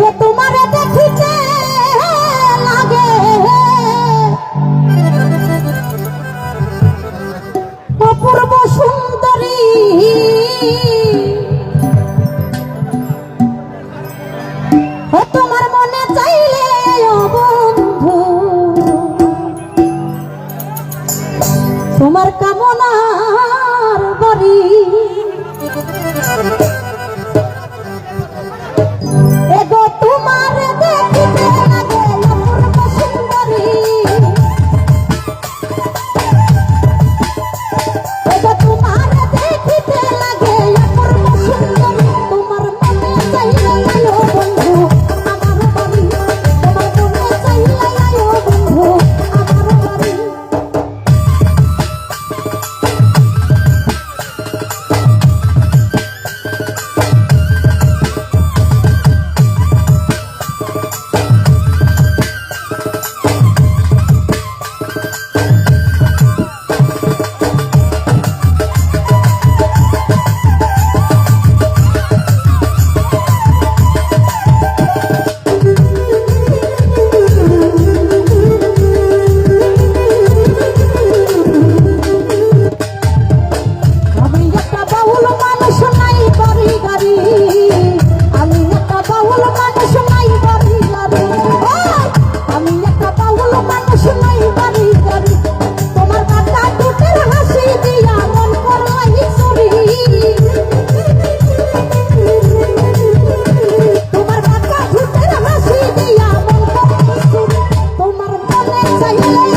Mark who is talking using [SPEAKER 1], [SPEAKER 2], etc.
[SPEAKER 1] তবে তোমার দেখিতে লাগে। অপূর্ব সুন্দরী। তোমার মনে চাইলে বন্ধু। তোমার কামনার বাড়ি। Thank you. You.